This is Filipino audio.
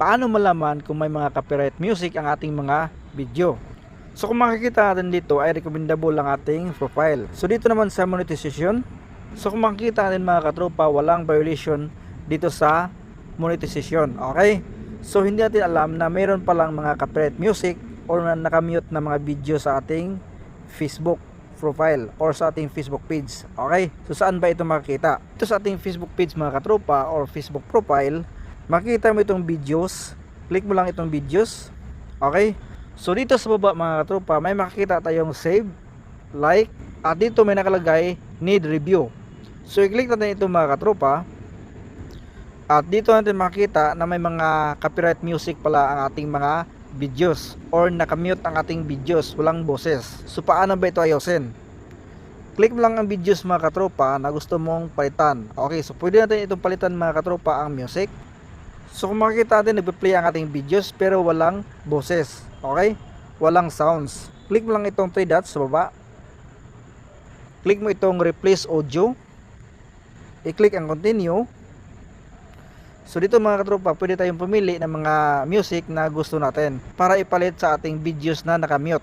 paano malaman kung may mga copyright music ang ating mga video. So kung makikita natin dito ay recommendable ang ating profile. So dito naman sa monetization, so kung makikita natin mga katropa, walang violation dito sa monetization. Okay? So hindi natin alam na mayroon palang mga copyright music or na nakamute na mga video sa ating Facebook profile or sa ating Facebook page. Okay? So saan ba ito makikita? Ito sa ating Facebook page mga katropa or Facebook profile, makikita mo itong videos. Click mo lang itong videos. Okay? So dito sa baba mga katropa, may makikita tayong save, like, at dito may nakalagay need review. So i-click natin ito mga katropa. At dito natin makita na may mga copyright music pala ang ating mga videos or nakamute ang ating videos, walang boses. So paano ba ito ayusin? Click mo lang ang videos mga katropa na gusto mong palitan. Okay, so pwede natin itong palitan mga katropa ang music. So kung makikita natin nagpe-play ang ating videos pero walang boses. Okay? Walang sounds. Click mo lang itong 3 dots sa baba. Click mo itong replace audio. I-click ang continue. So dito mga katropa, pwede tayong pumili ng mga music na gusto natin para ipalit sa ating videos na nakamute.